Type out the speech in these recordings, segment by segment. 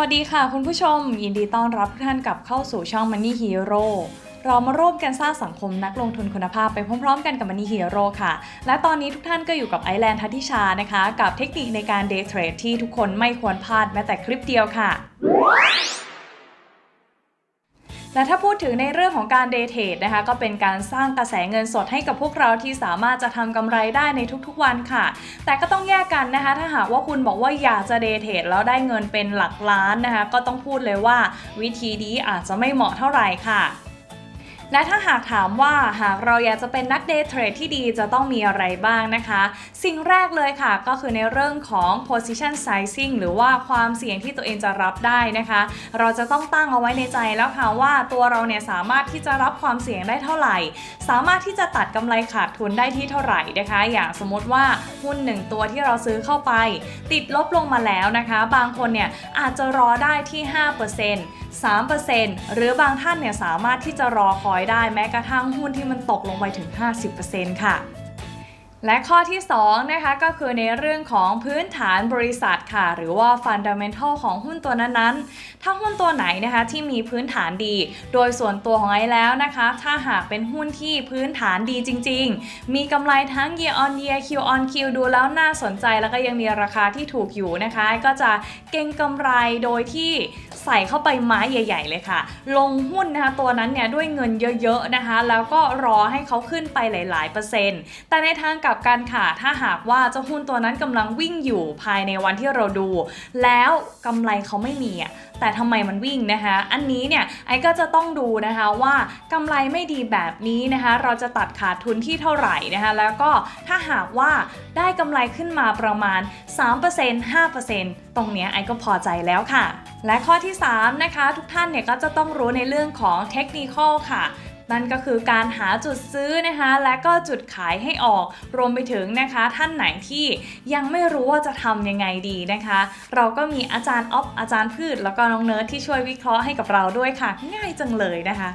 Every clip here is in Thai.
วัสดีค่ะคุณผู้ชม ยินดีต้อนรับทุกท่านกลับเข้าสู่ช่อง Money Hero เรามาร่วมกันสร้างสังคมนักลงทุนคุณภาพไปพร้อม ๆ กันกับ Money Hero ค่ะ และตอนนี้ทุกท่านก็อยู่กับไอแลนด์ทัติชานะคะ กับเทคนิคในการ Day Trade ที่ทุกคนไม่ควรพลาดแม้แต่คลิปเดียวค่ะ และถ้าพูดถึงในเรื่องของการเดทเทรดนะคะ ก็เป็นการสร้างกระแสเงินสดให้กับพวกเราที่สามารถจะทำกำไรได้ในทุกๆวันค่ะ แต่ก็ต้องแยกกันนะคะ ถ้าหากว่าคุณบอกว่าอยากจะเดทเทรดแล้วได้เงินเป็นหลักล้านนะคะ ก็ต้องพูดเลยว่าวิธีนี้อาจจะไม่เหมาะเท่าไหร่ค่ะ และถ้าหากถามว่าหากเราอยากจะเป็นนักเดทเทรดที่ดีจะต้องมีอะไรบ้างนะคะ สิ่งแรกเลยค่ะก็คือในเรื่องของ position sizing หรือว่าความเสี่ยงที่ตัวเองจะรับได้นะคะ เราจะต้องตั้งเอาไว้ในใจแล้วค่ะว่าตัวเราเนี่ยสามารถที่จะรับความเสี่ยงได้เท่าไหร่ สามารถที่จะตัดกำไรขาดทุนได้ที่เท่าไหร่นะคะ อย่างสมมติว่าหุ้นหนึ่งตัวที่เราซื้อเข้าไป ติดลบลงมาแล้วนะคะ บางคนเนี่ยอาจจะรอได้ที่ 5% 3%หรือบางท่านเนี่ยสามารถที่จะรอคอยได้แม้กระทั่งหุ้นที่มันตกลงไปถึง 50%ค่ะ และข้อที่2นะคะก็คือในเรื่องของพื้นฐานบริษัทค่ะ หรือว่า fundamental ของหุ้นตัวนั้นๆ ถ้าหุ้นตัวไหนนะคะที่มีพื้นฐานดี โดยส่วนตัวของไอ้แล้วนะคะ ถ้าหากเป็นหุ้นที่พื้นฐานดีจริง ๆ มีกำไรทั้ง year on year Q on Q ดูแล้วน่าสนใจแล้วก็ยังมีราคาที่ถูกอยู่นะคะ ก็จะเก่งกำไรโดยที่ใส่เข้าไปไม้ใหญ่ ๆ เลยค่ะ ลงหุ้นนะคะตัวนั้นเนี่ยด้วยเงินเยอะๆนะคะ แล้วก็รอให้เขาขึ้นไปหลาย ๆ เปอร์เซ็นต์ แต่ในทางกลับกันค่ะถ้าหากว่าเจ้าหุ้นตัวนั้นกำลังวิ่งอยู่ภายในวันที่เราดู แล้วกำไรเขาไม่มีอะแต่ทำไมมันวิ่งนะคะ อันนี้เนี่ยไอ้ก็จะต้องดูนะคะว่ากำไรไม่ดีแบบนี้นะคะ เราจะตัดขาดทุนที่เท่าไหร่นะคะแล้วก็ถ้าหากว่าได้กำไรขึ้นมาประมาณ 3% 5%ตรงเนี้ยไอ้ก็พอใจแล้วค่ะ และข้อที่ 3 นะคะ ทุกท่านเนี่ยก็จะต้องรู้ในเรื่องของเทคนิคค่ะ นั่นก็คือการหาจุดซื้อนะคะ และก็จุดขายให้ออก รวมไปถึงนะคะ ท่านไหนที่ยังไม่รู้ว่าจะทำยังไงดีนะคะ เราก็มีอาจารย์ออฟอาจารย์พืช แล้วก็น้องเนิร์ดที่ช่วยวิเคราะห์ให้กับเราด้วยค่ะ ง่ายจังเลยนะคะ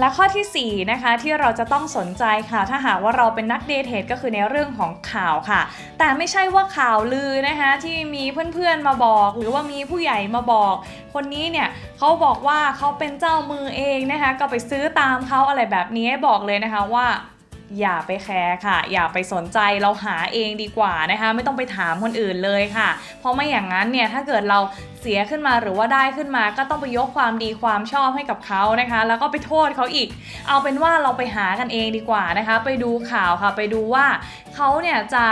และข้อทีสี่4นะคะที่เราจะต้องสนใจค่ะ ถ้าหากว่าเราเป็นนักเดทเทก็คือในเรื่องของข่าวค่ะ แต่ไม่ใช่ว่าข่าวลือนะคะที่มีเพื่อนๆมาบอก หรือว่ามีผู้ใหญ่มาบอก คนนี้เนี่ยเขาบอกว่าเขาเป็นเจ้ามือเองนะคะก็ไปซื้อตามเขาอะไรแบบนี้บอกเลยนะคะว่า อย่าไปแคร์ค่ะ อย่าไปสนใจเราหาเองดีกว่านะคะ ไม่ต้องไปถามคนอื่นเลยค่ะ เพราะไม่อย่างนั้นเนี่ยถ้าเกิดเราเสียขึ้นมาหรือว่าได้ขึ้นมาก็ต้องไปยกความดีความชอบให้กับเขานะคะ แล้วก็ไปโทษเขาอีก เอาเป็นว่าเราไปหากันเองดีกว่านะคะ ไปดูข่าวค่ะ ไปดูว่าเขาเนี่ยจะ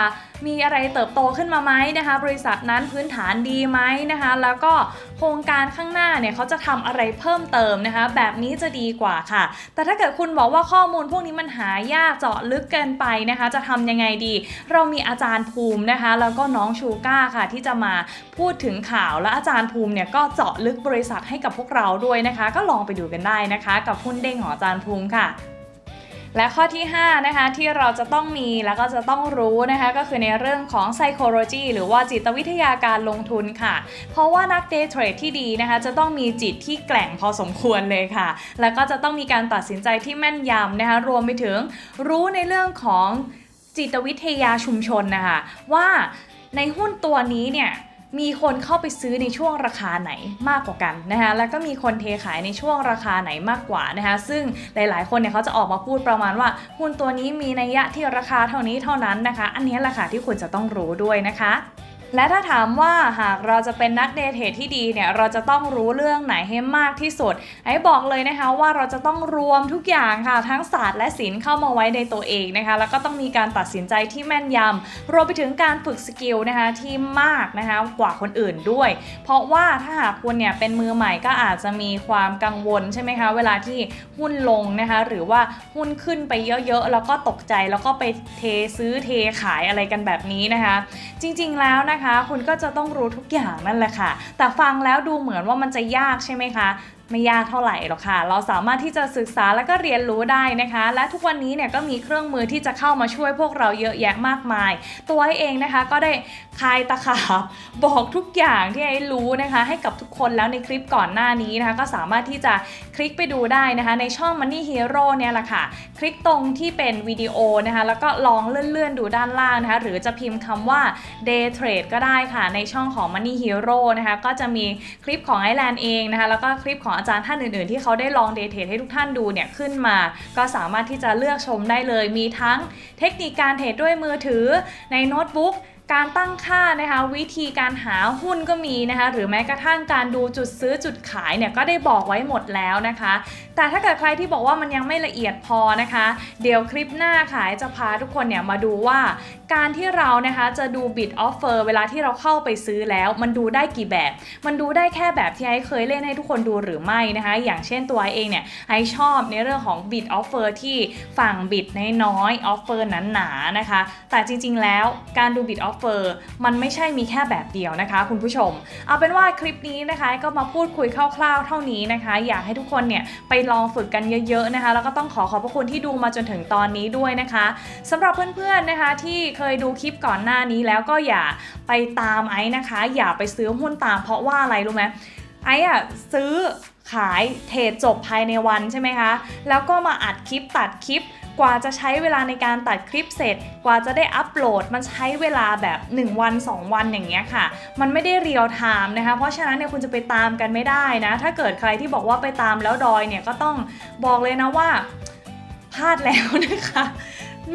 มีอะไรเติบโตขึ้นมาไหมนะคะ บริษัทนั้นพื้นฐานดีไหมนะคะ แล้วก็ โครงการข้างหน้าเนี่ยเขาจะทำอะไรเพิ่มเติมนะคะ แบบนี้จะดีกว่าค่ะ แต่ถ้าเกิดคุณบอกว่าข้อมูลพวกนี้มันหายากเจาะลึกเกินไปนะคะ จะทำยังไงดี เรามีอาจารย์ภูมินะคะ แล้วก็น้องชูก้าค่ะ ที่จะมาพูดถึงข่าวและอาจารย์ภูมิเนี่ยก็เจาะลึกบริษัทให้กับพวกเราด้วยนะคะ ก็ลองไปดูกันได้นะคะ กับหุ้นเด้งของอาจารย์ภูมิค่ะ และข้อที่5นะคะที่เราจะต้องมีแล้วก็จะต้องรู้นะคะก็คือในเรื่องของ psychology หรือว่าจิตวิทยาการลงทุนค่ะ เพราะว่านัก day trade ที่ดีนะคะจะต้องมีจิตที่แกร่งพอสมควรเลยค่ะ แล้วก็จะต้องมีการตัดสินใจที่แม่นยำนะคะรวมไปถึงรู้ในเรื่องของจิตวิทยาชุมชนนะคะว่าในหุ้นตัวนี้เนี่ย มีคนเข้าไปซื้อในช่วงราคาไหนมากกว่ากันนะคะแล้วก็มีคนเทขายในช่วงราคาไหนมากกว่านะคะซึ่งหลาย ๆ คนเนี่ยเขาจะออกมาพูดประมาณว่าหุ้นตัวนี้มีนัยยะที่ราคาเท่านี้เท่านั้นนะคะ อันนี้แหละค่ะที่คุณจะต้องรู้ด้วยนะคะ และถ้าถามว่าหากเราจะเป็นนักเดทเทรดที่ดีเนี่ยเราจะต้องรู้เรื่องไหนให้มากที่สุด ไอ้บอกเลยนะคะว่าเราจะต้องรวมทุกอย่างค่ะ ทั้งศาสตร์และศิลป์เข้ามาไว้ในตัวเองนะคะ แล้วก็ต้องมีการตัดสินใจที่แม่นยำรวมไปถึงการฝึกสกิลนะคะที่มากนะคะกว่าคนอื่นด้วย เพราะว่าถ้าหากคุณเนี่ยเป็นมือใหม่ก็อาจจะมีความกังวลใช่ไหมคะเวลาที่หุ้นลงนะคะหรือว่าหุ้นขึ้นไปเยอะๆแล้วก็ตกใจแล้วก็ไปเทซื้อเทขายอะไรกันแบบนี้นะคะ จริงๆแล้วนะคะ คุณก็จะต้องรู้ทุกอย่างนั่นแหละค่ะ แต่ฟังแล้วดูเหมือนว่ามันจะยากใช่ไหมคะ ไม่ยากเท่าไหร่หรอกค่ะ เราสามารถที่จะศึกษาแล้วก็เรียนรู้ได้นะคะ และทุกวันนี้เนี่ยก็มีเครื่องมือที่จะเข้ามาช่วยพวกเราเยอะแยะมากมาย ตัวเองนะคะก็ได้คลายตะขาบบอกทุกอย่างที่ไอ้รู้นะคะ ให้กับทุกคนแล้วในคลิปก่อนหน้านี้นะคะ ก็สามารถที่จะคลิกไปดูได้นะคะ ในช่อง Money Hero เนี่ยแหละค่ะ คลิกตรงที่เป็นวิดีโอนะคะ แล้วก็ลองเลื่อนๆดูด้านล่างนะคะ หรือจะพิมพ์คำว่า day trade ก็ได้ค่ะ ในช่องของ Money Hero นะคะ ก็จะมีคลิปของไอแลนด์เองนะคะ แล้วก็คลิปของอาจารย์ท่านอื่นๆ ที่เขาได้ลอง day trade ให้ทุกท่านดูเนี่ยขึ้นมา ก็สามารถที่จะเลือกชมได้เลย มีทั้งเทคนิคการเทรดด้วยมือถือในโน้ตบุ๊กการตั้งค่านะคะวิธีการหาหุ้นก็มีนะคะหรือแม้กระทั่งการดูจุดซื้อจุดขายเนี่ยก็ได้บอกไว้หมดแล้วนะคะ แต่ถ้าเกิดใครที่บอกว่ามันยังไม่ละเอียดพอนะคะ เดี๋ยวคลิปหน้าค่ะจะพาทุกคนเนี่ยมาดูว่าการที่เรานะคะจะดู bid offer เวลาที่เราเข้าไปซื้อแล้ว มันดูได้กี่แบบ มันดูได้แค่แบบที่ไอ้เคยเล่นให้ทุกคนดูหรือไม่นะคะ อย่างเช่นตัวไอ้เองเนี่ยไอ้ชอบในเรื่องของ bid offer ที่ฝั่ง bid น้อยๆ offer หนาๆนะคะ แต่จริงๆแล้วการดู bid offer มันไม่ใช่มีแค่แบบเดียวนะคะคุณผู้ชม เอาเป็นว่าคลิปนี้นะคะก็มาพูดคุยคร่าวๆ เท่านี้นะคะ อยากให้ทุกคนเนี่ยไปลองฝึกกันเยอะ ๆนะคะ แล้วก็ต้องขอขอบพระคุณที่ดูมาจนถึงตอนนี้ด้วยนะคะสำหรับเพื่อนๆนะคะที่เคยดูคลิปก่อนหน้านี้แล้วก็อย่าไปตามไอ้นะคะ อย่าไปซื้อหุ้นตามเพราะว่าอะไรรู้ไหมไอ้อะซื้อขายเทรดจบภายในวันใช่ไหมคะ แล้วก็มาอัดคลิปตัดคลิป กว่าจะใช้เวลาในการตัดคลิปเสร็จ กว่าจะได้อัปโหลด มันใช้เวลาแบบ 1 วัน 2 วันอย่างเงี้ยค่ะ มันไม่ได้เรียลไทม์นะคะ เพราะฉะนั้นเนี่ยคุณจะไปตามกันไม่ได้นะ ถ้าเกิดใครที่บอกว่าไปตามแล้วดอยเนี่ยก็ต้องบอกเลยนะว่าพลาดแล้วนะคะ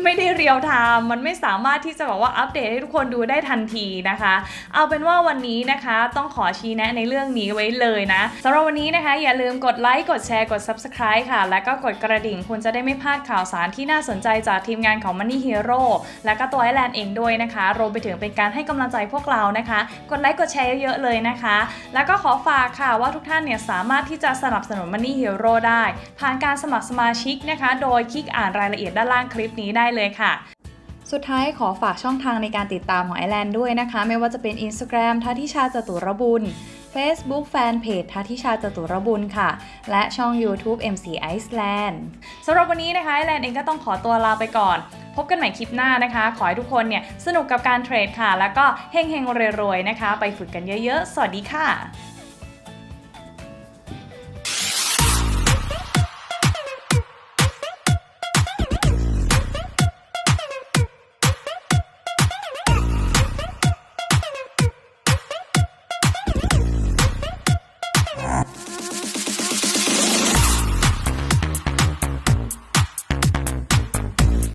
ไม่ได้เรียลไทม์มันไม่สามารถที่จะบอกว่าอัปเดตให้ทุกคนดูได้ทันทีนะคะ เอาเป็นว่าวันนี้นะคะต้องขอชี้แนะในเรื่องนี้ไว้เลยนะสำหรับวันนี้นะคะอย่าลืมกดไลค์กดแชร์กด Subscribe ค่ะ แล้วก็กดกระดิ่งคุณจะได้ไม่พลาดข่าวสารที่น่าสนใจจากทีมงานของ Money Hero และก็ตัวไอแลนด์เองด้วยนะคะรวมไปถึงเป็นการให้กำลังใจพวกเรานะคะ กดไลค์กดแชร์เยอะๆเลยนะคะ แล้วก็ขอฝากค่ะว่าทุกท่านเนี่ยสามารถที่จะสนับสนุน Money Hero ได้ ผ่านการสมัครสมาชิกนะคะ โดยคลิกอ่านรายละเอียดด้านล่างคลิปนี้ได้เลยค่ะสุดท้ายขอฝากช่องทางในการติดตามของไอแลนด์ด้วยนะคะ ไม่ว่าจะเป็น Instagram ทัทิชาจตุรบุญ Facebook Fanpage ทัทิชาจตุรบุญค่ะ และช่อง YouTube MC Iceland สำหรับวันนี้นะคะไอแลนด์เองก็ต้องขอตัวลาไปก่อน พบกันใหม่คลิปหน้านะคะ ขอให้ทุกคนเนี่ยสนุกกับการเทรดค่ะ แล้วก็เฮงๆรวยๆนะคะ ไปฝึกกันเยอะๆ สวัสดีค่ะ